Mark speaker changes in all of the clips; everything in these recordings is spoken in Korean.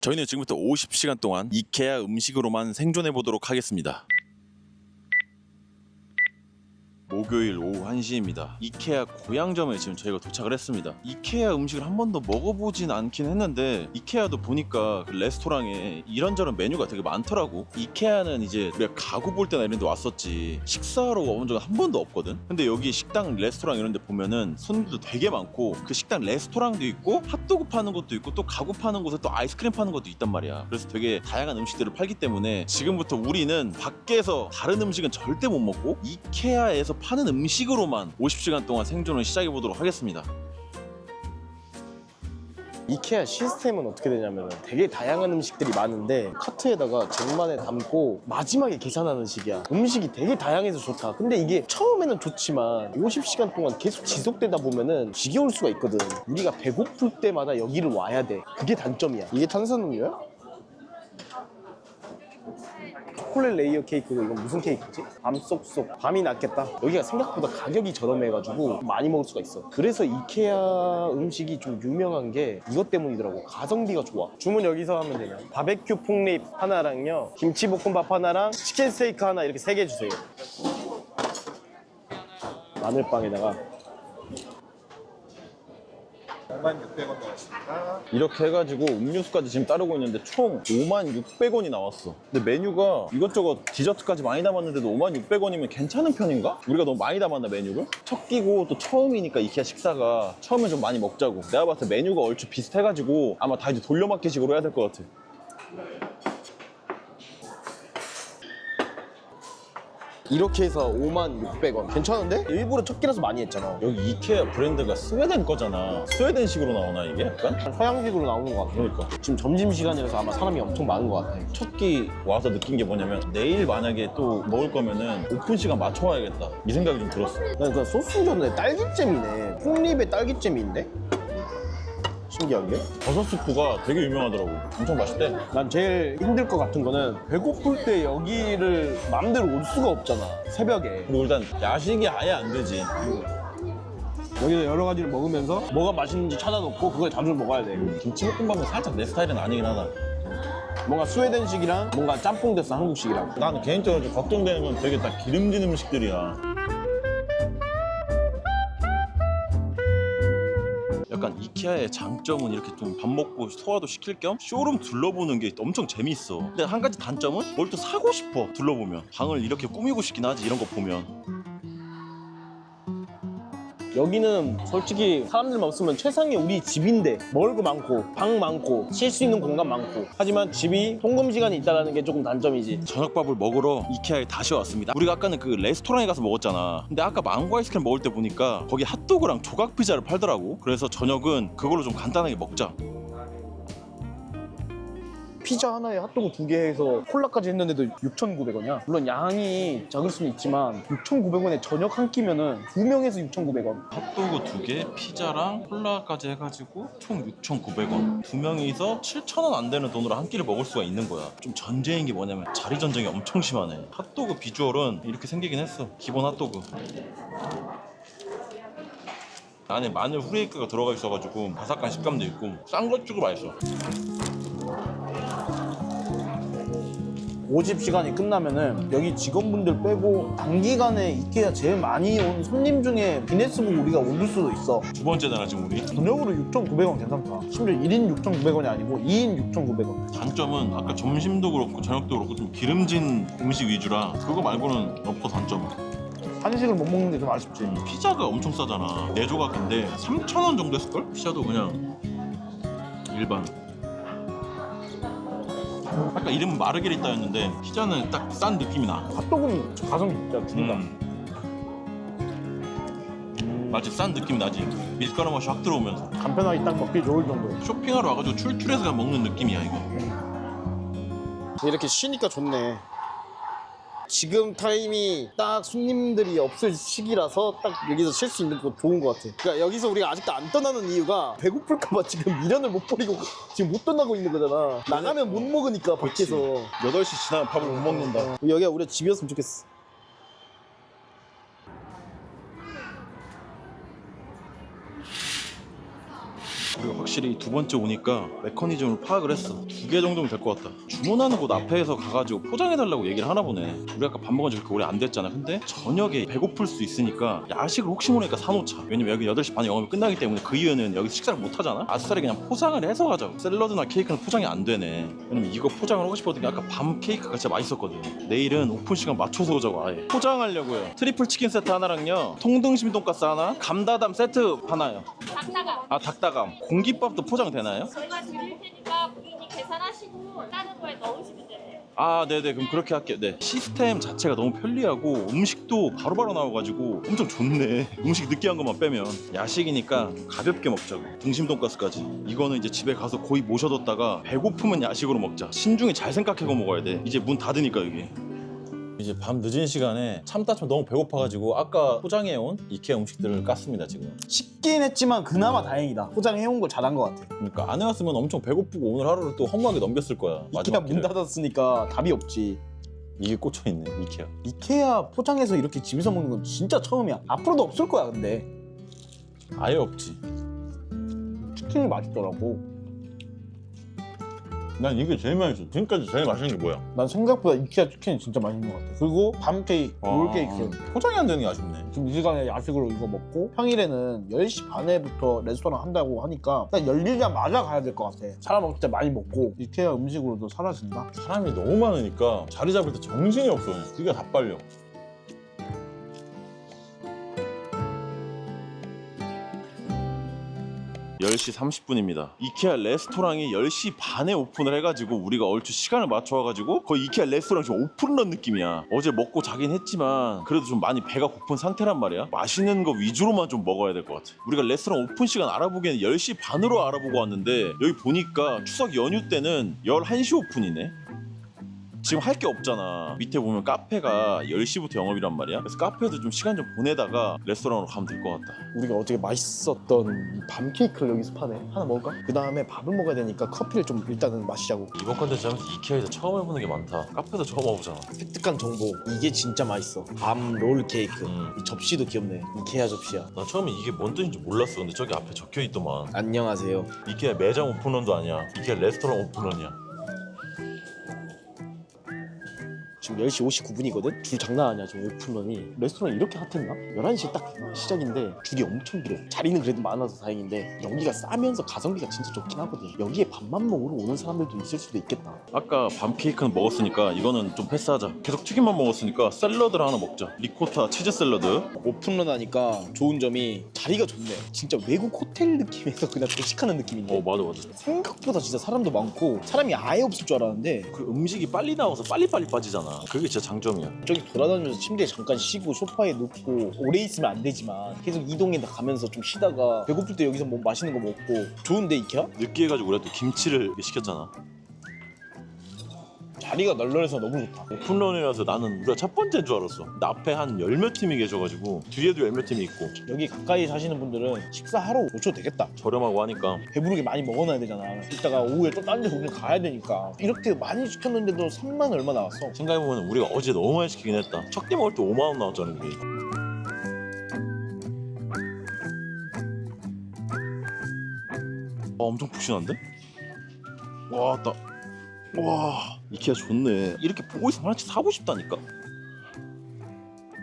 Speaker 1: 저희는 지금부터 50시간 동안 이케아 음식으로만 생존해 보도록 하겠습니다. 목요일 오후 1시입니다. 이케아 고향점에 지금 저희가 도착을 했습니다. 이케아 음식을 한 번도 먹어보진 않긴 했는데 이케아도 보니까 그 레스토랑에 이런저런 메뉴가 되게 많더라고. 이케아는 이제 우리가 가구 볼 때나 이런 데 왔었지 식사하러 와본 적은 한 번도 없거든. 근데 여기 식당, 레스토랑 이런 데 보면은 손님도 되게 많고 그 식당 레스토랑도 있고 핫도그 파는 것도 있고 또 가구 파는 곳에 또 아이스크림 파는 것도 있단 말이야. 그래서 되게 다양한 음식들을 팔기 때문에 지금부터 우리는 밖에서 다른 음식은 절대 못 먹고 이케아에서 파는 음식으로만 50시간 동안 생존을 시작해 보도록 하겠습니다.
Speaker 2: 이케아 시스템은 어떻게 되냐면 되게 다양한 음식들이 많은데 카트에다가 쟁반에 담고 마지막에 계산하는 식이야. 음식이 되게 다양해서 좋다. 근데 이게 처음에는 좋지만 50시간 동안 계속 지속되다 보면은 지겨울 수가 있거든. 우리가 배고플 때마다 여기를 와야 돼. 그게 단점이야. 이게 탄산음료야? 초콜릿 레이어 케이크고 이건 무슨 케이크지? 밤 쏙쏙 밤이 낫겠다. 여기가 생각보다 가격이 저렴해가지고 많이 먹을 수가 있어. 그래서 이케아 음식이 좀 유명한 게 이것 때문이더라고. 가성비가 좋아. 주문 여기서 하면 되냐? 바베큐 폭립 하나랑요. 김치볶음밥 하나랑 치킨 스테이크 하나 이렇게 세 개 주세요. 마늘빵에다가
Speaker 3: 56,000원 나왔습니다.
Speaker 1: 이렇게 해가지고 음료수까지 지금 따르고 있는데 총 56,600원이 나왔어. 근데 메뉴가 이것저것 디저트까지 많이 담았는데도 56,600원이면 괜찮은 편인가? 우리가 너무 많이 담았나 메뉴를? 첫 끼고 또 처음이니까 이케아 식사가 처음에 좀 많이 먹자고. 내가 봤을 때 메뉴가 얼추 비슷해가지고 아마 다 이제 돌려막기식으로 해야 될 것 같아.
Speaker 2: 이렇게 해서 56,600원 괜찮은데? 일부러 첫 끼라서 많이 했잖아
Speaker 1: 여기 이케아 브랜드가 스웨덴 거잖아. 스웨덴식으로 나오나 이게? 약간?
Speaker 2: 서양식으로 나오는 것 같아
Speaker 1: 그러니까.
Speaker 2: 지금 점심시간이라서 아마 사람이 엄청 많은 것 같아
Speaker 1: 첫 끼 와서 느낀 게 뭐냐면 내일 만약에 또 먹을 거면은 오픈 시간 맞춰 와야겠다. 이 생각이 좀 들었어.
Speaker 2: 난그 소스전에 딸기잼이네. 폭립에 딸기잼인데? 신기한 게?
Speaker 1: 버섯 수프가 되게 유명하더라고. 엄청 맛있대.
Speaker 2: 난 제일 힘들 것 같은 거는 배고플 때 여기를 마음대로 올 수가 없잖아. 새벽에.
Speaker 1: 그리고 일단 야식이 아예 안 되지.
Speaker 2: 여기서 여러 가지를 먹으면서 뭐가 맛있는지 찾아놓고 그걸 자주 먹어야 돼.
Speaker 1: 김치볶음밥은 살짝 내 스타일은 아니긴 하다.
Speaker 2: 뭔가 스웨덴식이랑 뭔가 짬뽕 됐어, 한국식이랑.
Speaker 1: 나는 개인적으로 좀 걱정되는 건 되게 다 기름진 음식들이야. 이케아의 장점은 이렇게 좀 밥 먹고 소화도 시킬 겸 쇼룸 둘러보는 게 엄청 재밌어. 근데 한 가지 단점은 뭘 또 사고 싶어 둘러보면 방을 이렇게 꾸미고 싶긴 하지 이런 거 보면.
Speaker 2: 여기는 솔직히 사람들만 없으면 최상의 우리 집인데 거 많고 방 많고 쉴 수 있는 공간 많고 하지만 집이 통금 시간이 있다는 게 조금 단점이지
Speaker 1: 저녁밥을 먹으러 이케아에 다시 왔습니다. 우리가 아까는 그 레스토랑에 가서 먹었잖아. 근데 아까 망고 아이스크림 먹을 때 보니까 거기 핫도그랑 조각 피자를 팔더라고. 그래서 저녁은 그걸로 좀 간단하게 먹자.
Speaker 2: 피자 하나에 핫도그 두개 해서 콜라까지 했는데도 6,900원이야. 물론 양이 적을 수는 있지만 6,900원에 저녁 한 끼면은 두 명에서 6,900원.
Speaker 1: 핫도그 두 개, 피자랑 콜라까지 해가지고 총 6,900원. 두 명이서 7,000원 안 되는 돈으로 한 끼를 먹을 수가 있는 거야. 좀 전쟁인 게 뭐냐면 자리 전쟁이 엄청 심하네. 핫도그 비주얼은 이렇게 생기긴 했어. 기본 핫도그. 안에 마늘 후레이크가 들어가 있어가지고 바삭한 식감도 있고 싼 것 주고 맛있어.
Speaker 2: 50시간이 끝나면은 여기 직원분들 빼고 단기간에 이케아 제일 많이 온 손님 중에 기네스북 우리가 올릴 수도 있어.
Speaker 1: 두 번째잖아 지금 우리.
Speaker 2: 저녁으로 6,900원 괜찮다. 심지어 1인 6,900원이 아니고 2인 6,900원.
Speaker 1: 단점은 아까 점심도 그렇고 저녁도 그렇고 좀 기름진 음식 위주라 그거 말고는 없어 단점.
Speaker 2: 한식을 못 먹는 게 좀 아쉽지.
Speaker 1: 피자가 엄청 싸잖아. 네 조각인데 3,000원 정도 했을걸? 피자도 그냥 일반. 아까 이름은 마르게리따였는데 피자는 딱 싼 느낌이 나.
Speaker 2: 핫도그는 가성비 진짜 죽인다.
Speaker 1: 음. 마치 싼 느낌이 나지. 밀가루 맛이 확 들어오면서
Speaker 2: 간편하게 딱 먹기 좋을 정도.
Speaker 1: 쇼핑하러 와가지고 출출해서 그냥 먹는 느낌이야 이거.
Speaker 2: 이렇게 쉬니까 좋네. 지금 타임이 딱 손님들이 없을 시기라서 딱 여기서 쉴 수 있는 거 좋은 것 같아. 그러니까 여기서 우리가 아직도 안 떠나는 이유가 배고플까봐 지금 미련을 못 버리고 지금 못 떠나고 있는 거잖아. 나가면 못 먹으니까 밖에서.
Speaker 1: 8시 지나면 밥을 못 먹는다.
Speaker 2: 여기가 우리 집이었으면 좋겠어.
Speaker 1: 우리가 확실히 두 번째 오니까 메커니즘을 파악을 했어. 두 개 정도면 될 것 같다. 주문하는 곳 앞에서 가가지고 포장해달라고 얘기를 하나 보네. 우리 아까 밥 먹은 지 그렇게 오래 안 됐잖아. 근데 저녁에 배고플 수 있으니까 야식을 혹시 모르니까 사놓자. 왜냐면 여기 8시 반에 영업이 끝나기 때문에 그 이후에는 여기서 식사를 못 하잖아. 아싸리 그냥 포장을 해서 가자고. 샐러드나 케이크는 포장이 안 되네. 왜냐면 이거 포장을 하고 싶었던 게 아까 밤 케이크가 진짜 맛있었거든. 내일은 오픈 시간 맞춰서 오자고 아예. 포장하려고요. 트리플 치킨 세트 하나랑요. 통등심 돈가스 하나 감다담 세트 하나요.
Speaker 4: 닭다가
Speaker 1: 아 닭다감 공깃밥도 포장되나요?
Speaker 4: 저희가 드릴 테니까 고객님 계산하시고 다른 거에 넣으시면 돼요.
Speaker 1: 아 네네. 그럼 그렇게 할게요. 네. 시스템 자체가 너무 편리하고 음식도 바로바로 나와가지고 엄청 좋네. 음식 느끼한 것만 빼면. 야식이니까 가볍게 먹자고 등심 돈가스까지. 이거는 이제 집에 가서 거의 모셔뒀다가 배고프면 야식으로 먹자. 신중히 잘 생각하고 먹어야 돼. 이제 문 닫으니까 여기 이제 밤 늦은 시간에 참다 참 너무 배고파가지고 아까 포장해온 이케아 음식들을 깠습니다 지금
Speaker 2: 쉽긴 했지만 그나마 다행이다. 포장해온 걸 잘한 것 같아.
Speaker 1: 그러니까 안 해왔으면 엄청 배고프고 오늘 하루를 또 허무하게 넘겼을 거야
Speaker 2: 이케아
Speaker 1: 마지막
Speaker 2: 문
Speaker 1: 길을.
Speaker 2: 닫았으니까 답이 없지.
Speaker 1: 이게 꽂혀있네 이케아
Speaker 2: 이케아 포장해서 이렇게 집에서 먹는 건 진짜 처음이야. 앞으로도 없을 거야 근데.
Speaker 1: 아예 없지
Speaker 2: 치킨이 맛있더라고.
Speaker 1: 난 이게 제일 맛있어. 지금까지 제일 맛있는 게 뭐야?
Speaker 2: 난 생각보다 이케아 치킨이 진짜 맛있는 것 같아. 그리고 밤 케이크, 롤 케이크.
Speaker 1: 포장이 안 되는 게 아쉽네.
Speaker 2: 지금 이 시간에 야식으로 이거 먹고 평일에는 10시 반에부터 레스토랑 한다고 하니까 딱 열리자마자 가야 될 것 같아. 사람 없을 때 많이 먹고 이케아 음식으로도 사라진다.
Speaker 1: 사람이 너무 많으니까 자리 잡을 때 정신이 없어. 그냥. 귀가 다 빨려. (10시 30분입니다) 이케아 레스토랑이 (10시) 반에 오픈을 해가지고 우리가 얼추 시간을 맞춰와가지고 거의 이케아 레스토랑 지금 오픈런 느낌이야. 어제 먹고 자긴 했지만 그래도 좀 많이 배가 고픈 상태란 말이야. 맛있는 거 위주로만 좀 먹어야 될 것 같아. 우리가 레스토랑 오픈 시간 알아보기에는 (10시) 반으로 알아보고 왔는데 여기 보니까 추석 연휴 때는 (11시) 오픈이네 지금 할 게 없잖아. 밑에 보면 카페가 10시부터 영업이란 말이야. 그래서 카페도 좀 시간 좀 보내다가 레스토랑으로 가면 될 것 같다.
Speaker 5: 우리가 어떻게 맛있었던 이밤 케이크를 여기서 파네. 하나 먹을까? 그 다음에 밥을 먹어야 되니까 커피를 좀 일단은 마시자고.
Speaker 1: 이번 컨텐츠 하면서 이케아에서 처음 해보는 게 많다. 카페도 처음 와보잖아.
Speaker 5: 획득한 정보. 이게 진짜 맛있어. 밤 롤 케이크.
Speaker 1: 음.
Speaker 5: 이 접시도 귀엽네. 이케아 접시야.
Speaker 1: 나 처음에 이게 뭔 뜻인지 몰랐어. 근데 저기 앞에 적혀 있더만.
Speaker 5: 안녕하세요.
Speaker 1: 이케아 매장 오픈런도 아니야. 이케아 레스토랑 오픈런이야.
Speaker 5: 지금 10시 59분이거든? 줄 장난 아니야 지금 오픈런이 레스토랑 이렇게 핫했나? 11시 딱 시작인데 줄이 엄청 길어 자리는 그래도 많아서 다행인데 여기가 싸면서 가성비가 진짜 좋긴 하거든 여기에 밥만 먹으러 오는 사람들도 있을 수도 있겠다
Speaker 1: 아까 밤 케이크는 먹었으니까 이거는 좀 패스하자. 계속 튀김만 먹었으니까 샐러드를 하나 먹자. 리코타 치즈 샐러드.
Speaker 5: 오픈런 하니까 좋은 점이 자리가 좋네 진짜 외국 호텔 느낌에서 그냥 도식하는 느낌인데
Speaker 1: 어 맞아 맞아.
Speaker 5: 생각보다 진짜 사람도 많고 사람이 아예 없을 줄 알았는데
Speaker 1: 그 음식이 빨리 나와서 빨리빨리 빠지잖아. 그게 진짜 장점이야.
Speaker 5: 저기 돌아다니면서 침대에 잠깐 쉬고 소파에 눕고 오래 있으면 안 되지만 계속 이동해 가면서 좀 쉬다가 배고플 때 여기서 뭐 맛있는 거 먹고 좋은데 이케아?
Speaker 1: 느끼해가지고 우리가 또 김치를 시켰잖아.
Speaker 5: 자리가 널널해서 너무 좋다
Speaker 1: 오픈런이라서 나는 우리가 첫 번째인 줄 알았어. 근데 앞에 한 열 몇 팀이 계셔가지고 뒤에도 열 몇 팀이 있고
Speaker 5: 여기 가까이 사시는 분들은 식사하러 오셔도 되겠다
Speaker 1: 저렴하고 하니까
Speaker 5: 배부르게 많이 먹어놔야 되잖아 이따가 오후에 또 다른 데 우리 가야 되니까 이렇게 많이 시켰는데도 3만 얼마 나왔어
Speaker 1: 생각해보면 우리가 어제 너무 많이 시키긴 했다. 첫 끼 먹을 때 5만 원 나왔잖아 우리. 와 엄청 푹신한데? 와, 나, 와, 이케아 좋네. 이렇게 보고 있으면 하나씩 사고 싶다니까.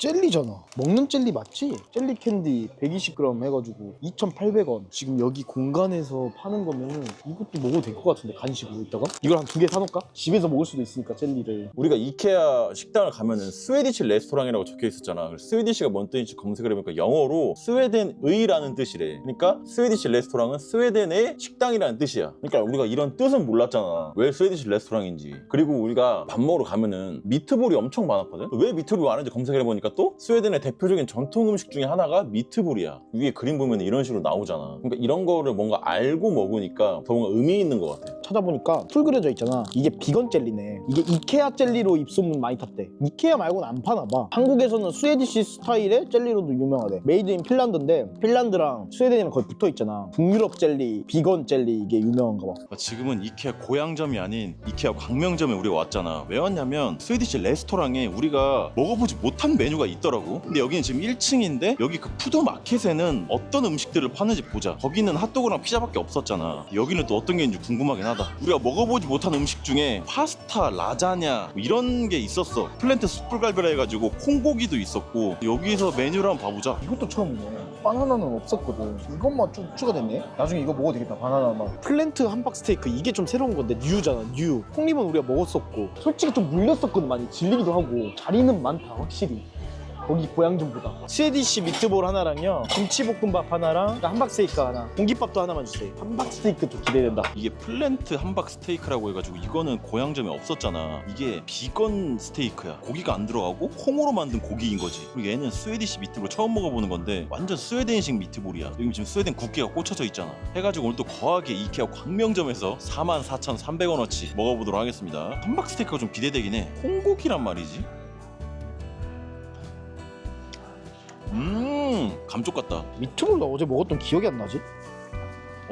Speaker 2: 젤리잖아. 먹는 젤리 맞지? 젤리 캔디 120g 해가지고 2,800원. 지금 여기 공간에서 파는 거면은 이것도 먹어도 될 것 같은데 간식으로 이따가? 이걸 한 두 개 사놓을까? 집에서 먹을 수도 있으니까 젤리를.
Speaker 1: 우리가 이케아 식당을 가면은 스웨디시 레스토랑이라고 적혀 있었잖아. 스웨디시가 뭔 뜻인지 검색을 해보니까 영어로 스웨덴의라는 뜻이래. 그러니까 스웨디시 레스토랑은 스웨덴의 식당이라는 뜻이야. 그러니까 우리가 이런 뜻은 몰랐잖아. 왜 스웨디시 레스토랑인지. 그리고 우리가 밥 먹으러 가면은 미트볼이 엄청 많았거든. 왜 미트볼이 많은지 검색을 해보니까 또 스웨덴의 대표적인 전통 음식 중에 하나가 미트볼이야. 위에 그림 보면 이런 식으로 나오잖아. 그러니까 이런 거를 뭔가 알고 먹으니까 더 뭔가 의미 있는 것 같아.
Speaker 2: 찾아보니까 풀 그려져 있잖아. 이게 비건 젤리네. 이게 이케아 젤리로 입소문 많이 탔대. 이케아 말고는 안 파나 봐. 한국에서는 스웨디시 스타일의 젤리로도 유명하대. 메이드 인 핀란드인데 핀란드랑 스웨덴이랑 거의 붙어 있잖아. 북유럽 젤리, 비건 젤리 이게 유명한가 봐.
Speaker 1: 아, 지금은 이케아 고향점이 아닌 이케아 광명점에 우리가 왔잖아. 왜 왔냐면 스웨디시 레스토랑에 우리가 먹어보지 못한 메뉴가 수가 있더라고 근데 여기는 지금 1층인데 여기 그 푸드마켓에는 어떤 음식들을 파는지 보자 거기는 핫도그랑 피자밖에 없었잖아 여기는 또 어떤 게 있는지 궁금하긴 하다 우리가 먹어보지 못한 음식 중에 파스타, 라자냐 뭐 이런 게 있었어 플랜트 숯불갈비라 해가지고 콩고기도 있었고 여기서 메뉴를 한번 봐보자
Speaker 2: 이것도 처음이네. 바나나는 없었거든. 이것만 좀 추가됐네. 나중에 이거 먹어도 되겠다. 바나나 맛. 플랜트 함박 스테이크 이게 좀 새로운 건데 뉴잖아. 뉴. 콩잎은 우리가 먹었었고 솔직히 좀 물렸었거든 많이 질리기도 하고 자리는 많다 확실히. 거기 보양점보다. 스웨디시 미트볼 하나랑요 김치볶음밥 하나랑 그러니까 함박 스테이크 하나. 공깃밥도 하나만 주세요. 함박 스테이크도 기대된다.
Speaker 1: 이게 플랜트 함박 스테이크라고 해가지고 이거는 고향점에 없었잖아. 이게 비건 스테이크야. 고기가 안 들어가고 콩으로 만든 고기인 거지. 그리고 얘는 스웨디시 미트볼 처음 먹어보는 건데 완전 스웨덴식 미트볼이야. 여기 지금 스웨덴 국기가 꽂혀져 있잖아. 해가지고 오늘 또 거하게 이케아 광명점에서 44,300원어치 먹어보도록 하겠습니다. 함박 스테이크가 좀 기대되긴 해. 콩고기란 말이지 음 감쪽 같다
Speaker 2: 미트볼 나 어제 먹었던 기억이 안 나지?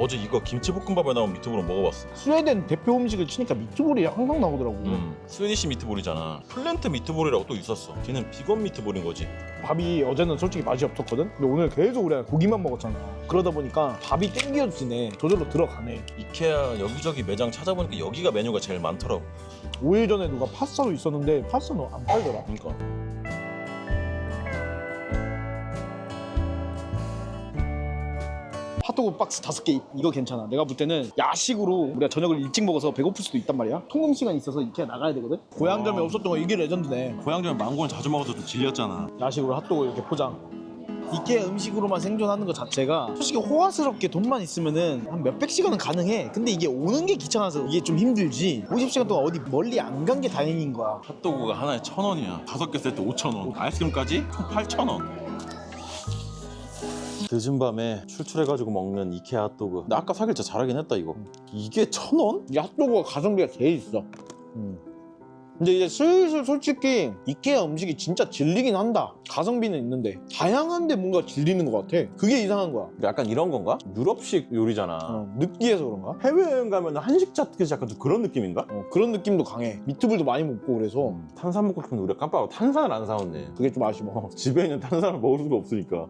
Speaker 1: 어제 이거 김치볶음밥에 나온 미트볼은 먹어봤어
Speaker 2: 스웨덴 대표 음식을 치니까 미트볼이 항상 나오더라고
Speaker 1: 음, 스웨디시 미트볼이잖아. 플랜트 미트볼이라고 또 있었어. 걔는 비건 미트볼인 거지.
Speaker 2: 밥이 어제는 솔직히 맛이 없었거든? 근데 오늘 계속 우리가 고기만 먹었잖아 그러다 보니까 밥이 땡겨지네 저절로 들어가네
Speaker 1: 이케아 여기저기 매장 찾아보니까 여기가 메뉴가 제일 많더라고.
Speaker 2: 5일 전에 누가 파스타도 있었는데 파스타는 안 팔더라
Speaker 1: 그러니까.
Speaker 2: 핫도그 박스 다섯 개 이거 괜찮아 내가 볼 때는 야식으로 우리가 저녁을 일찍 먹어서 배고플 수도 있단 말이야 통금 시간이 있어서 이렇게 나가야 되거든 고향점에
Speaker 1: 아.
Speaker 2: 없었던 거 이게 레전드네
Speaker 1: 고향점에 망고는 자주 먹어서 좀 질렸잖아.
Speaker 2: 야식으로 핫도그 이렇게 포장 이케아 음식으로만 생존하는 것 자체가 솔직히 호화스럽게 돈만 있으면은 한 몇백 시간은 가능해 근데 이게 오는 게 귀찮아서 이게 좀 힘들지 50시간 동안 어디 멀리 안 간 게 다행인 거야
Speaker 1: 핫도그가 하나에 천 원이야. 다섯 개 세트 오천 원. 아이스크림까지 총 팔천 원. 늦은 밤에 출출해가지고 먹는 이케아 핫도그. 나 아까 사길 진짜 잘하긴 했다 이거. 이게 천 원?
Speaker 2: 이 핫도그가 가성비가 제일 있어. 근데 이제 슬슬 솔직히 이케아 음식이 진짜 질리긴 한다. 가성비는 있는데 다양한데 뭔가 질리는 것 같아. 그게 이상한 거야.
Speaker 6: 약간 이런 건가? 유럽식 요리잖아.
Speaker 2: 어, 느끼해서 그런가?
Speaker 6: 해외여행 가면 한식 자켓이 약간 좀 그런 느낌인가?
Speaker 2: 어, 그런 느낌도 강해. 미트볼도 많이 먹고 그래서
Speaker 6: 탄산 먹고 싶은데 우리가 깜빡하고 탄산을 안 사왔네.
Speaker 2: 그게 좀 아쉬워.
Speaker 6: 어, 집에 있는 탄산을 먹을 수가 없으니까.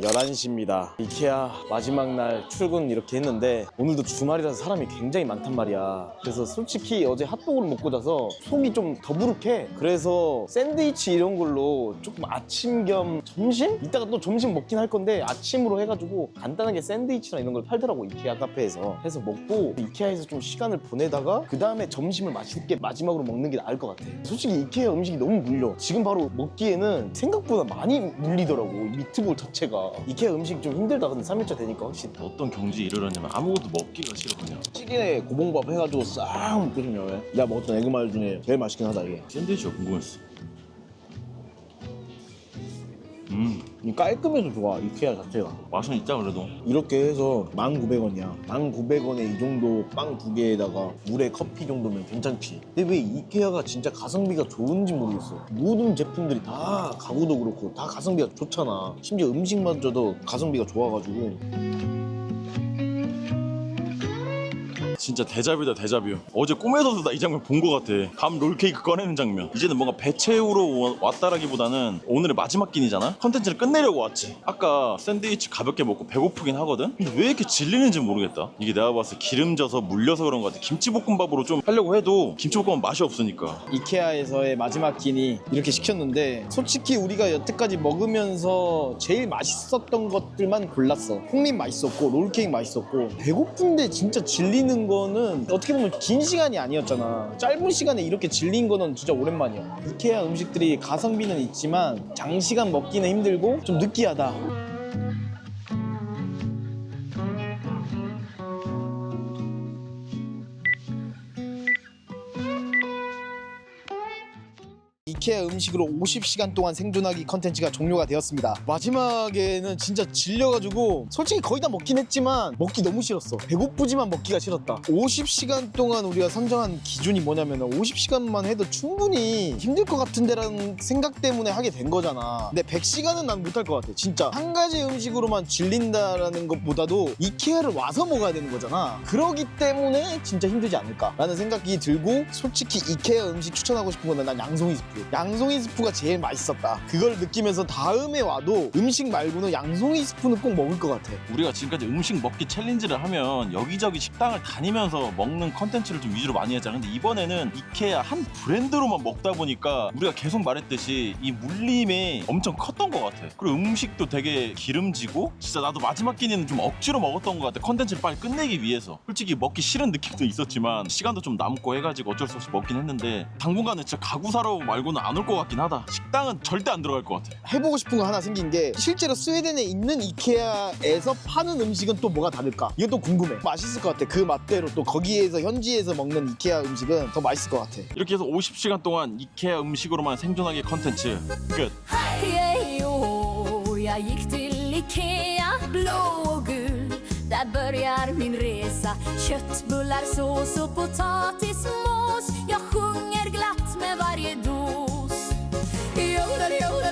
Speaker 5: 11시입니다. 이케아 마지막 날 출근 이렇게 했는데 오늘도 주말이라서 사람이 굉장히 많단 말이야. 그래서 솔직히 어제 핫도그를 먹고 자서 속이 좀 더부룩해. 그래서 샌드위치 이런 걸로 조금 아침 겸 점심? 이따가 또 점심 먹긴 할 건데 아침으로 해가지고 간단하게 샌드위치나 이런 걸 팔더라고 이케아 카페에서. 해서 먹고 이케아에서 좀 시간을 보내다가 그 다음에 점심을 맛있게 마지막으로 먹는 게 나을 것 같아. 솔직히 이케아 음식이 너무 물려. 지금 바로 먹기에는 생각보다 많이 물리더라고 이 미트볼 자체가. 이케아 음식 좀 힘들다 근데 3일차 되니까 확실히.
Speaker 1: 어떤 경지에 이르렀냐면 아무것도 먹기가 싫어 그냥.
Speaker 2: 찌개에 고봉밥 해가지고 싹 먹고 싶냐 왜? 내가 먹었던 에그마요 중에 제일 맛있긴 하다 이게.
Speaker 1: 샌드위치가 궁금했어.
Speaker 2: 음이 깔끔해서 좋아 이케아 자체가.
Speaker 1: 맛은 있다 그래도.
Speaker 2: 이렇게 해서 1,900원이야. 1,900원에 이 정도 빵 두 개에다가 물에 커피 정도면 괜찮지. 근데 왜 이케아가 진짜 가성비가 좋은지 모르겠어. 모든 제품들이 다 가구도 그렇고 다 가성비가 좋잖아. 심지어 음식마저도 가성비가 좋아가지고
Speaker 1: 진짜 대자뷰다 대자뷰 어제 꿈에서도 나 이 장면 본 것 같아. 밤 롤케이크 꺼내는 장면. 이제는 뭔가 배 채우러 왔다라기보다는 오늘의 마지막 끼니잖아? 컨텐츠를 끝내려고 왔지. 아까 샌드위치 가볍게 먹고 배고프긴 하거든? 근데 왜 이렇게 질리는지 모르겠다. 이게 내가 봤을 때 기름져서 물려서 그런 것 같아. 김치볶음밥으로 좀 하려고 해도 김치볶음밥 맛이 없으니까.
Speaker 2: 이케아에서의 마지막 끼니 이렇게 시켰는데 솔직히 우리가 여태까지 먹으면서 제일 맛있었던 것들만 골랐어. 콩잎 맛있었고 롤케이크 맛있었고. 배고픈데 진짜 질리는 거는 어떻게 보면 긴 시간이 아니었잖아. 짧은 시간에 이렇게 질린 거는 진짜 오랜만이야. 이케아 음식들이 가성비는 있지만 장시간 먹기는 힘들고 좀 느끼하다 이케아 음식으로 50시간 동안 생존하기 컨텐츠가 종료가 되었습니다. 마지막에는 진짜 질려가지고 솔직히 거의 다 먹긴 했지만 먹기 너무 싫었어. 배고프지만 먹기가 싫었다. 50시간 동안 우리가 선정한 기준이 뭐냐면 50시간만 해도 충분히 힘들 것 같은데라는 생각 때문에 하게 된 거잖아. 근데 100시간은 난 못할 것 같아. 진짜 한 가지 음식으로만 질린다라는 것보다도 이케아를 와서 먹어야 되는 거잖아. 그러기 때문에 진짜 힘들지 않을까라는 생각이 들고 솔직히 이케아 음식 추천하고 싶은 거는 난 양송이 스프. 양송이 스프가 제일 맛있었다. 그걸 느끼면서 다음에 와도 음식 말고는 양송이 스프는 꼭 먹을 것 같아.
Speaker 1: 우리가 지금까지 음식 먹기 챌린지를 하면 여기저기 식당을 다니면서 먹는 컨텐츠를 좀 위주로 많이 했잖아. 근데 이번에는 이케아 한 브랜드로만 먹다 보니까 우리가 계속 말했듯이 이 물림이 엄청 컸던 것 같아. 그리고 음식도 되게 기름지고 진짜 나도 마지막 끼니는 좀 억지로 먹었던 것 같아. 컨텐츠를 빨리 끝내기 위해서. 솔직히 먹기 싫은 느낌도 있었지만 시간도 좀 남고 해가지고 어쩔 수 없이 먹긴 했는데 당분간은 진짜 가구 사러 말고는 안 올 것 같긴 하다. 식당은 절대 안 들어갈 것 같아.
Speaker 2: 해보고 싶은 거 하나 생긴 게 실제로 스웨덴에 있는 이케아에서 파는 음식은 또 뭐가 다를까? 이건 또 궁금해. 맛있을 것 같아. 그 맛대로 또 거기에서 현지에서 먹는 이케아 음식은 더 맛있을 것 같아.
Speaker 1: 이렇게 해서 50시간 동안 이케아 음식으로만 생존하기 컨텐츠 끝.
Speaker 7: Hej och jag gick till Ikea blå och gul Där börjar min resa Köttbullar, sås och potatismos Jag sjunger glatt Maria